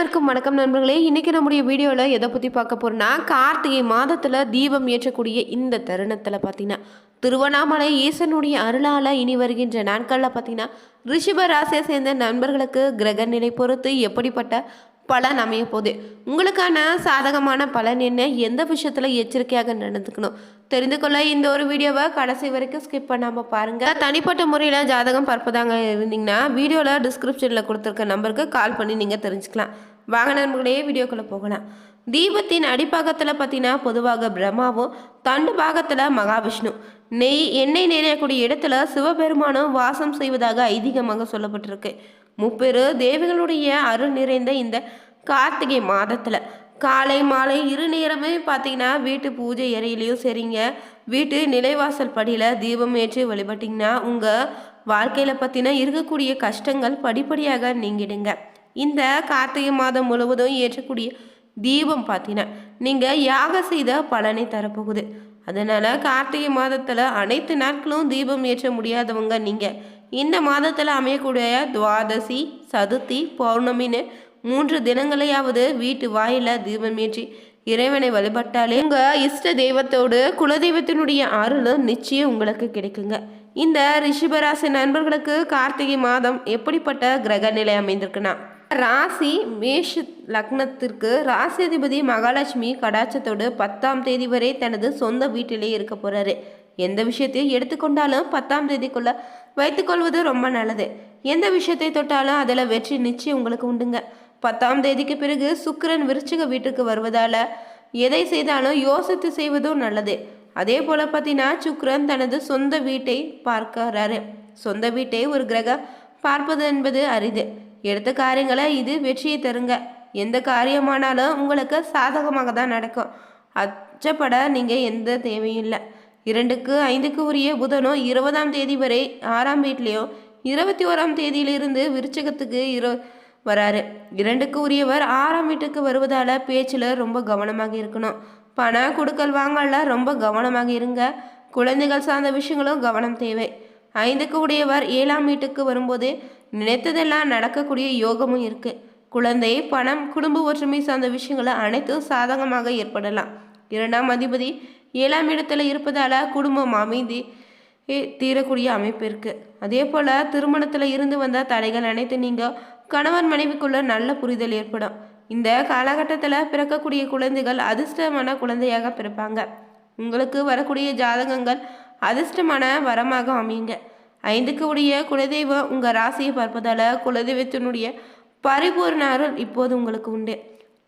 அனைவருக்கும் வணக்கம் நண்பர்களே. இன்றைக்கி நம்முடைய வீடியோவில் எதை பற்றி பார்க்க போகிறோன்னா கார்த்திகை மாதத்தில் தீபம் ஏற்றக்கூடிய இந்த தருணத்தில் பார்த்தீங்கன்னா திருவண்ணாமலை ஈசனுடைய அருளால் இனி வருகின்ற நாட்களில் பார்த்தீங்கன்னா ரிஷப ராசியை சேர்ந்த நண்பர்களுக்கு கிரக நிலை பொறுத்து எப்படிப்பட்ட பலன் அமைய போகுது? உங்களுக்கான சாதகமான பலன் என்ன? எந்த விஷயத்தில் எச்சரிக்கையாக நடந்துக்கணும்? தெரிந்து கொள்ள இந்த ஒரு வீடியோவை கடைசி வரைக்கும் ஸ்கிப் பண்ணாமல் பாருங்கள் தனிப்பட்ட முறையில் ஜாதகம் பார்ப்பதாங்க இருந்தீங்கன்னா வீடியோவில் டிஸ்கிரிப்ஷனில் கொடுத்துருக்க நம்பருக்கு கால் பண்ணி நீங்கள் தெரிஞ்சுக்கலாம். வாங்க நண்பர்களே வீடியோக்குள்ளே போகலாம். தீபத்தின் அடிப்பாகத்தில் பார்த்தீங்கன்னா பொதுவாக பிரம்மாவும் தண்டு பாகத்தில் மகாவிஷ்ணு. நெய் எண்ணெய் நிறையக்கூடிய இடத்துல சிவபெருமானும் வாசம் செய்வதாக ஐதீகமாக சொல்லப்பட்டிருக்கு. முப்பெரு தேவிகளுடைய அருள் நிறைந்த இந்த கார்த்திகை மாதத்தில். காலை மாலை இரு நேரமே பார்த்தீங்கன்னா வீட்டு பூஜை அறையிலையும் சரிங்க. வீட்டு நிலைவாசல் படியில் தீபம் ஏற்றி வழிபட்டிங்கன்னா உங்கள் வாழ்க்கையில் பார்த்தீங்கன்னா இருக்கக்கூடிய கஷ்டங்கள் படிப்படியாக நீங்கிடுங்க. இந்த கார்த்திகை மாதம் முழுவதும் ஏற்றக்கூடிய தீபம் பார்த்தீங்கன்னா நீங்கள் யாக செய்த பலனை தரப்போகுது. அதனால் கார்த்திகை மாதத்தில் அனைத்து நாட்களும் தீபம் ஏற்ற முடியாதவங்க நீங்கள் இந்த மாதத்தில் அமையக்கூடிய துவாதசி சதுர்த்தி பௌர்ணமின்னு மூன்று தினங்களையாவது வீட்டு வாயில தீபம் ஏற்றி இறைவனை வழிபட்டாலே உங்கள் இஷ்ட தெய்வத்தோடு குலதெய்வத்தினுடைய அருளும் நிச்சயம் உங்களுக்கு கிடைக்குங்க. இந்த ரிஷிபராசி நண்பர்களுக்கு கார்த்திகை மாதம் எப்படிப்பட்ட கிரக நிலை அமைந்திருக்குன்னா ராசி மேஷ லக்னத்திற்கு ராசி அதிபதி மகாலட்சுமி கடாட்சத்தோடு பத்தாம் தேதி வரை தனது சொந்த வீட்டிலே இருக்க போறாரு. எந்த விஷயத்தையும் எடுத்துக்கொண்டாலும் பத்தாம் தேதிக்குள்ள வைத்துக்கொள்வது ரொம்ப நல்லது. எந்த விஷயத்தை தொட்டாலும் அதில் வெற்றி நிச்சயம் உங்களுக்கு உண்டுங்க. பத்தாம் தேதிக்கு பிறகு சுக்கரன் விருச்சிக வீட்டுக்கு வருவதால எதை செய்தாலும் யோசித்து செய்வதும் நல்லது. அதே போல பார்த்தீங்கன்னா சுக்ரன் தனது சொந்த வீட்டை பார்க்கிறாரு. சொந்த வீட்டை ஒரு கிரகம் பார்ப்பது என்பது அரிது. எடுத்த காரியங்களை இது வெற்றியை தருங்க. எந்த காரியமானாலும் உங்களுக்கு சாதகமாக தான் நடக்கும். அச்சப்பட நீங்கள் எந்த தேவையும் இல்லை. இரண்டுக்கு ஐந்துக்கு உரிய புதனும் இருபதாம் தேதி வரை ஆறாம் வீட்லேயும் இருபத்தி ஓராம் தேதியிலிருந்து விருச்சகத்துக்கு இரு வராரு. இரண்டுக்கு உரியவர் ஆறாம் வீட்டுக்கு வருவதால் பேச்சில் ரொம்ப கவனமாக இருக்கணும். பண கொடுக்கல் வாங்கல ரொம்ப கவனமாக இருங்க. குழந்தைகள் சார்ந்த விஷயங்களும் கவனம் தேவை. ஐந்துக்கு உடையவர் ஏழாம் வீட்டுக்கு வரும்போது நினைத்ததெல்லாம் நடக்கக்கூடிய யோகமும் இருக்கு. குழந்தை பணம் குடும்ப ஒற்றுமை சார்ந்த விஷயங்களை அனைத்தும் சாதகமாக ஏற்படலாம். இரண்டாம் அதிபதி ஏழாம் இடத்துல இருப்பதால குடும்பம் அமைதி தீரக்கூடிய அமைப்பு இருக்கு. அதே போல திருமணத்தில் இருந்து வந்த தடைகள் அனைத்து நீங்க கணவன் மனைவிக்குள்ள நல்ல புரிதல் ஏற்படும். இந்த காலகட்டத்தில் பிறக்கக்கூடிய குழந்தைகள் அதிர்ஷ்டமான குழந்தையாக பிறப்பாங்க. உங்களுக்கு வரக்கூடிய ஜாதகங்கள் அதிர்ஷ்டமான வரமாக அமையுங்க. ஐந்துக்கு உடைய குலதெய்வம் உங்கள் ராசியை பார்ப்பதால குலதெய்வத்தினுடைய பரிபூர்ண அருள் இப்போது உங்களுக்கு உண்டு.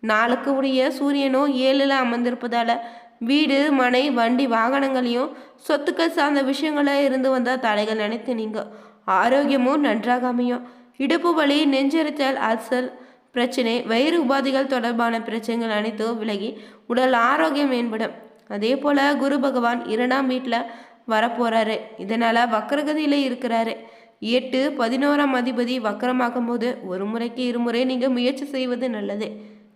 நாளுக்கு உடைய சூரியனோ ஏழில் அமர்ந்திருப்பதால வீடு மனை வண்டி வாகனங்களையும் சொத்துக்கள் சார்ந்த விஷயங்கள இருந்து வந்த தடைகள் நினைத்து நீங்க ஆரோக்கியமும் நன்றாக அமையும். இடுப்பு வலி நெஞ்செரித்தல் அல்சல் பிரச்சனை வயிறு உபாதைகள் தொடர்பான பிரச்சனைகள் அனைத்தும் விலகி உடல் ஆரோக்கியம் மேம்படும். அதே போல குரு பகவான் இரண்டாம் வீட்டில் வரப்போறாரு. இதனால வக்கரகதியில இருக்கிறாரு. எட்டு பதினோராம் அதிபதி வக்கரமாகும் போது ஒரு முறைக்கு இருமுறை நீங்க முயற்சி செய்வது நல்லது.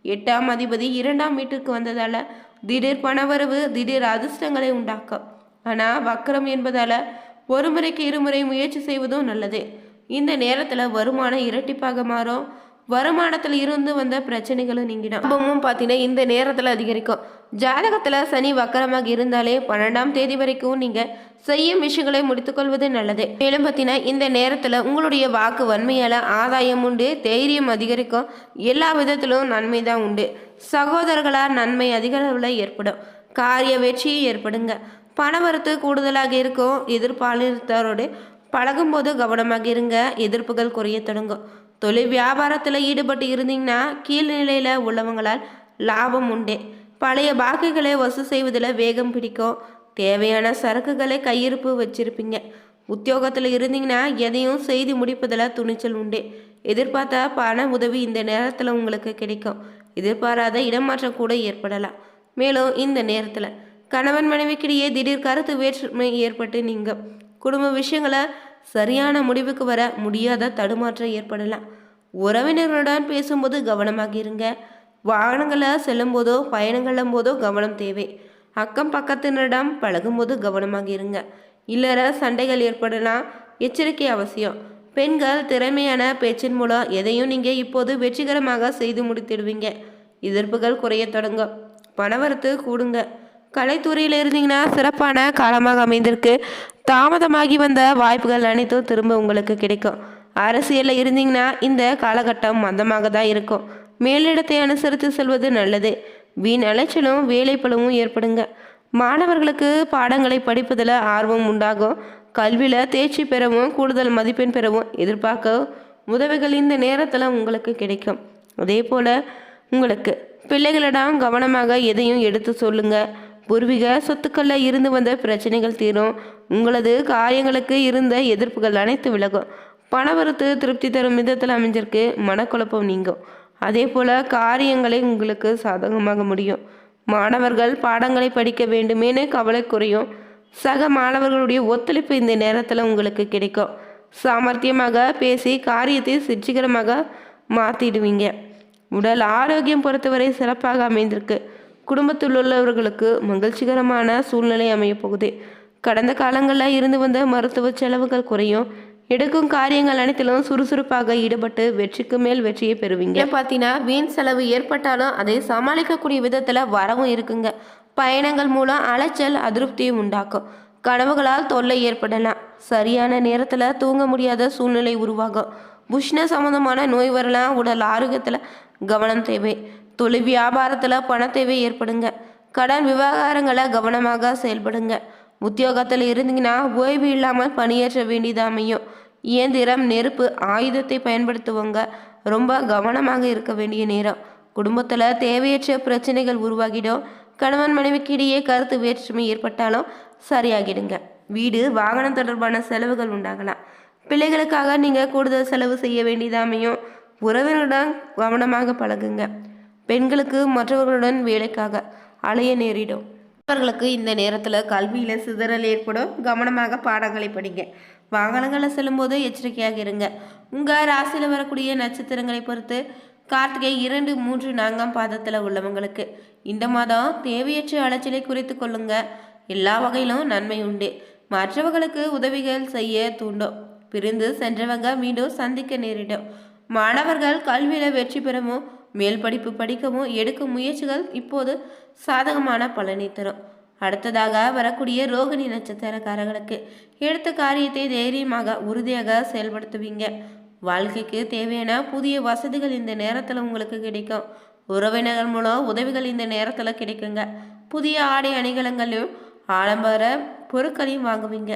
எட்டாம் அதிபதி இரண்டாம் வீட்டுக்கு வந்ததால திடீர் பணவரவு திடீர் அதிர்ஷ்டங்களை உண்டாக்கும். ஆனா வக்கரம் என்பதால ஒரு முறைக்கு இருமுறை முயற்சி செய்வதும் நல்லது. இந்த நேரத்துல வருமானம் இரட்டிப்பாக மாறும். வருமானத்தில் இருந்து வந்த பிரச்சனைகளும் நீங்கிடும். லாபமும் பார்த்தீங்கன்னா இந்த நேரத்தில் அதிகரிக்கும். ஜாதகத்தில் சனி வக்கரமாக இருந்தாலே பன்னெண்டாம் தேதி வரைக்கும் நீங்கள் செய்யும் விஷயங்களை முடித்துக்கொள்வது நல்லது. மேலும் பார்த்தீங்கன்னா இந்த நேரத்தில் உங்களுடைய வாக்கு வன்மையால் ஆதாயம் உண்டு தைரியம் அதிகரிக்கும். எல்லா விதத்திலும் நன்மை தான் உண்டு. சகோதரர்களால் நன்மை அதிக அளவில் ஏற்படும். காரிய வெற்றியை ஏற்படுங்க. பணவரத்து கூடுதலாக இருக்கும். எதிர்பாலினத்தரோடு பழகும்போது கவனமாக இருங்க. எதிர்ப்புகள் குறைய தொடங்கும். தொழில் வியாபாரத்தில் ஈடுபட்டு இருந்தீங்கன்னா கீழ்நிலையில் உள்ளவங்களால் லாபம் உண்டு. பழைய பாக்கிகளை வசூல் செய்வதில் வேகம் பிடிக்கும். தேவையான சரக்குகளை கையிருப்பு வச்சிருப்பீங்க. உத்தியோகத்தில் இருந்தீங்கன்னா எதையும் செய்து முடிப்பதில் துணிச்சல் உண்டு. எதிர்பார்த்த பண உதவி இந்த நேரத்தில் உங்களுக்கு கிடைக்கும். எதிர்பாராத இடமாற்றம் கூட ஏற்படலாம். மேலும் இந்த நேரத்தில் கணவன் மனைவிக்கிடையே திடீர் கருத்து வேற்றுமை ஏற்பட்டு நீங்கள் குடும்ப விஷயங்களை சரியான முடிவுக்கு வர முடியாத தடுமாற்றம் ஏற்படலாம் உறவினர்களுடன் பேசும்போது கவனமாக இருங்க. வாகனங்களில் செல்லும்போதோ பயணங்களும் போதோ கவனம் தேவை. அக்கம் பக்கத்தினரிடம் பழகும்போது கவனமாக இருங்க. இல்லற சண்டைகள் ஏற்படலாம் எச்சரிக்கை அவசியம். பெண்கள் திறமையான பேச்சின் மூலம் எதையும் நீங்கள் இப்போது வெற்றிகரமாக செய்து முடித்திடுவீங்க. எதிர்ப்புகள் குறைய தொடங்கும். பணவரத்து கூடுங்க. கலைத்துறையில் இருந்தீங்கன்னா சிறப்பான காலமாக அமைந்திருக்கு. தாமதமாகி வந்த வாய்ப்புகள் அனைத்தும் திரும்ப உங்களுக்கு கிடைக்கும். அரசியலில் இருந்தீங்கன்னா இந்த காலகட்டம் மந்தமாக தான் இருக்கும். மேலிடத்தை அனுசரித்து செல்வது நல்லது. வீண் அலைச்சலும் வேலைப்பளவும் ஏற்படுங்க. மாணவர்களுக்கு பாடங்களை படிப்பதில் ஆர்வம் உண்டாகும். கல்வியில் தேர்ச்சி பெறவும் கூடுதல் மதிப்பெண் பெறவும் எதிர்பார்க்க உதவிகள் இந்த நேரத்தில் உங்களுக்கு கிடைக்கும். அதே போல் உங்களுக்கு பிள்ளைகளிடம் கவனமாக எதையும் எடுத்து சொல்லுங்கள் பூர்வீக சொத்துக்களில் இருந்து வந்த பிரச்சனைகள் தீரும். உங்களது காரியங்களுக்கு இருந்த எதிர்ப்புகள் அனைத்து விலகும். பணவரத்து திருப்தி தரும் விதத்தில் அமைஞ்சிருக்கு. மனக்குழப்பம் நீங்கும். அதே போல் காரியங்களை உங்களுக்கு சாதகமாக முடியும். மாணவர்கள் பாடங்களை படிக்க வேண்டுமேனு கவலை குறையும். சக மாணவர்களுடைய ஒத்துழைப்பு இந்த நேரத்தில் உங்களுக்கு கிடைக்கும். சாமர்த்தியமாக பேசி காரியத்தை சிற்றிகரமாக மாற்றிடுவீங்க உடல் ஆரோக்கியம் பொறுத்தவரை சிறப்பாக அமைந்திருக்கு. குடும்பத்தில் உள்ளவர்களுக்கு மகிழ்ச்சிகரமான சூழ்நிலை அமைய போகுது. கடந்த காலங்களில் இருந்து வந்த மருத்துவ செலவுகள் குறையும். எடுக்கும் காரியங்கள் அனைத்திலும் சுறுசுறுப்பாக ஈடுபட்டு வெற்றிக்கு மேல் வெற்றியை பெறுவீங்க. பார்த்தீங்கன்னா வீண் செலவு ஏற்பட்டாலும் அதை சமாளிக்கக்கூடிய விதத்தில் வரவும் இருக்குங்க. பயணங்கள் மூலம் அலைச்சல் அதிருப்தியும் உண்டாக்கும். கனவுகளால் தொல்லை ஏற்படலாம். சரியான நேரத்தில் தூங்க முடியாத சூழ்நிலை உருவாகும். உஷ்ண சம்பந்தமான நோய் வரலாம். உடல் ஆரோக்கியத்தில் கவனம் தேவை. தொழில் வியாபாரத்தில் பண தேவை ஏற்படுங்க. கடன் விவகாரங்களை கவனமாக செயல்படுங்க. உத்தியோகத்தில் இருந்தீங்கன்னா ஓய்வு இல்லாமல் பணியேற்ற வேண்டியது அமையும். இயந்திரம் நெருப்பு ஆயுதத்தை பயன்படுத்துவங்க. ரொம்ப கவனமாக இருக்க வேண்டிய நேரம். குடும்பத்தில் தேவையற்ற பிரச்சனைகள் உருவாகிடும். கணவன் மனைவிக்கு இடையே கருத்து வேற்றுமை ஏற்பட்டாலும் சரியாகிடுங்க. வீடு வாகனம் தொடர்பான செலவுகள் உண்டாகலாம். பிள்ளைகளுக்காக நீங்கள் கூடுதல் செலவு செய்ய வேண்டியதாமையும் உறவினருடன் கவனமாக பழகுங்க. பெண்களுக்கு மற்றவர்களுடன் வேலைக்காக அலைய நேரிடும். அவர்களுக்கு இந்த நேரத்தில் கல்வியில் சிதறல் ஏற்படும். கவனமாக பாடங்களை படிங்க. வாகனங்களில் செல்லும்போது எச்சரிக்கையாக இருங்க. உங்கள் ராசியில் வரக்கூடிய நட்சத்திரங்களை பொறுத்து கார்த்திகை இரண்டு மூன்று நான்காம் பாதத்தில் உள்ளவங்களுக்கு இந்த மாதம் தேவையற்ற அலைச்சலை குறைத்து கொள்ளுங்க. எல்லா வகையிலும் நன்மை உண்டு. மற்றவர்களுக்கு உதவிகள் செய்ய தூண்டும். பிரிந்து சென்றவங்க மீண்டும் சந்திக்க நேரிடும். மாணவர்கள் கல்வியில் வெற்றி பெறவும் மேல் படிப்பு படிக்கவும் எடுக்கும் முயற்சிகள் இப்போது சாதகமான பலனை தரும். அடுத்ததாக வரக்கூடிய ரோகிணி நட்சத்திரக்காரர்களுக்கு எடுத்த காரியத்தை தைரியமாக உறுதியாக செயல்படுத்துவீங்க. வாழ்க்கைக்கு தேவையான புதிய வசதிகள் இந்த நேரத்தில் உங்களுக்கு கிடைக்கும். உறவினர்கள் மூலம் உதவிகள் இந்த நேரத்தில் கிடைக்குங்க. புதிய ஆடை அணிகலங்களையும் ஆடம்பர பொருட்களையும் வாங்குவீங்க.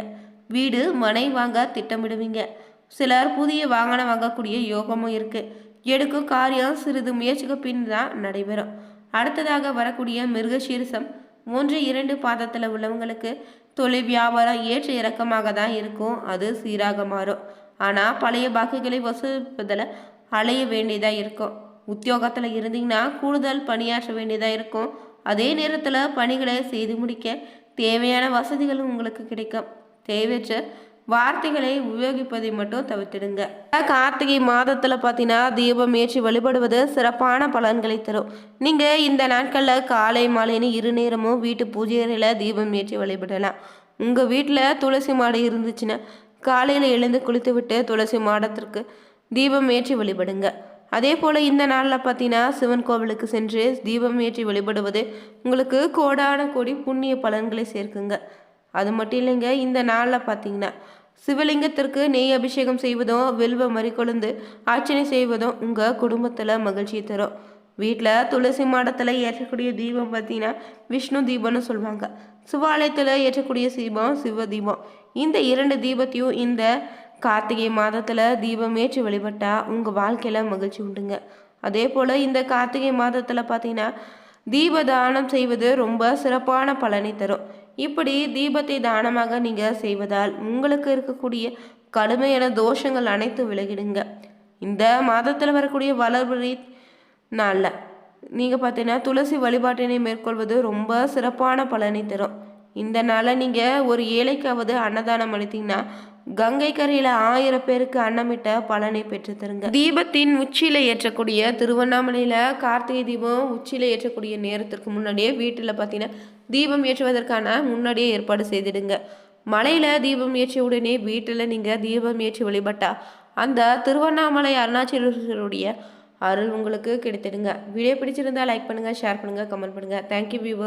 வீடு மனை வாங்க திட்டமிடுவீங்க. சிலர் புதிய வாகனம் வாங்கக்கூடிய யோகமும் இருக்குது எடுக்கும் காரியம் சிறிது முயற்சிக்கு பின் தான் நடைபெறும். அடுத்ததாக வரக்கூடிய மிருகசீரிசம் மூன்று இரண்டு பாதத்தில் உள்ளவங்களுக்கு தொழில் வியாபாரம் ஏற்ற இறக்கமாக தான் இருக்கும். அது சீராக மாறும். ஆனால் பழைய பாக்குகளை வசூலிப்பதில் அலைய வேண்டியதாக இருக்கும். உத்தியோகத்தில் இருந்தீங்கன்னா கூடுதல் பணியாற்ற வேண்டியதாக இருக்கும். அதே நேரத்தில் பணிகளை செய்து முடிக்க தேவையான வசதிகளும் உங்களுக்கு கிடைக்கும். தேவையற்ற வார்த்தைகளை உபயோகிப்பதை மட்டும் தவிர்த்திடுங்க. கார்த்திகை மாதத்தில் பார்த்தீங்கன்னா தீபம் ஏற்றி வழிபடுவது சிறப்பான பலன்களை தரும். நீங்கள் இந்த நாட்களில் காலை மாலைன்னு இரு நேரமும் வீட்டு பூஜை அறையில் தீபம் ஏற்றி வழிபடலாம். உங்கள் வீட்டில் துளசி மாடு இருந்துச்சுன்னா காலையில் எழுந்து குளித்து விட்டு துளசி மாடத்திற்கு தீபம் ஏற்றி வழிபடுங்க. அதே போல் இந்த நாளில் பார்த்தீங்கன்னா சிவன் கோவிலுக்கு சென்று தீபம் ஏற்றி வழிபடுவது உங்களுக்கு கோடான கோடி புண்ணிய பலன்களை சேர்க்குங்க. அது மட்டும் இல்லைங்க இந்த நாளில் பார்த்தீங்கன்னா சிவலிங்கத்திற்கு நெய் அபிஷேகம் செய்வதும் வில்வ மறிக்கொழுந்து ஆச்சனை செய்வதும் உங்கள் குடும்பத்தில் மகிழ்ச்சியை தரும். வீட்டில் துளசி மாடத்தில் ஏற்றக்கூடிய தீபம் பார்த்தீங்கன்னா விஷ்ணு தீபம்னு சொல்லுவாங்க. சிவாலயத்தில் ஏற்றக்கூடிய தீபம் சிவ தீபம். இந்த இரண்டு தீபத்தையும் இந்த கார்த்திகை மாதத்தில் தீபம் ஏற்றி வழிபட்டால் உங்கள் வாழ்க்கையில் மகிழ்ச்சி உண்டுங்க. அதே போல் இந்த கார்த்திகை மாதத்தில் பார்த்தீங்கன்னா தீப தானம் செய்வது ரொம்ப சிறப்பான பலனை தரும். இப்படி தீபத்தை தானமாக நீங்கள் செய்வதால் உங்களுக்கு இருக்கக்கூடிய கடுமையான தோஷங்கள் அனைத்தும் விலகிடுங்க. இந்த மாதத்தில் வரக்கூடிய வளர்வரி நாளில் நீங்கள் பார்த்தீங்கன்னா துளசி வழிபாட்டினை மேற்கொள்வது ரொம்ப சிறப்பான பலனை தரும். இந்த நாளில் நீங்கள் ஒரு ஏழைக்காவது அன்னதானம் அளித்தீங்கன்னா கங்கை கரையில் ஆயிரம் பேருக்கு அன்னமிட்ட பலனை பெற்று தருங்க. தீபத்தின் உச்சியில் ஏற்றக்கூடிய திருவண்ணாமலையில் கார்த்திகை தீபம் உச்சியில் ஏற்றக்கூடிய நேரத்திற்கு முன்னாடியே வீட்டில் பார்த்தீங்கன்னா தீபம் ஏற்றுவதற்கான முன்னாடியே ஏற்பாடு செய்திடுங்க. மலையில் தீபம் ஏற்றிய உடனே வீட்டில் நீங்கள் தீபம் ஏற்றி வழிபட்டா அந்த திருவண்ணாமலை அருணாச்சலேஸ்வருடைய அருள் உங்களுக்கு கிடைத்திடுங்க. வீடியோ பிடிச்சிருந்தா லைக் பண்ணுங்கள் ஷேர் பண்ணுங்கள் கமெண்ட் பண்ணுங்கள் தேங்க்யூ வியூவர்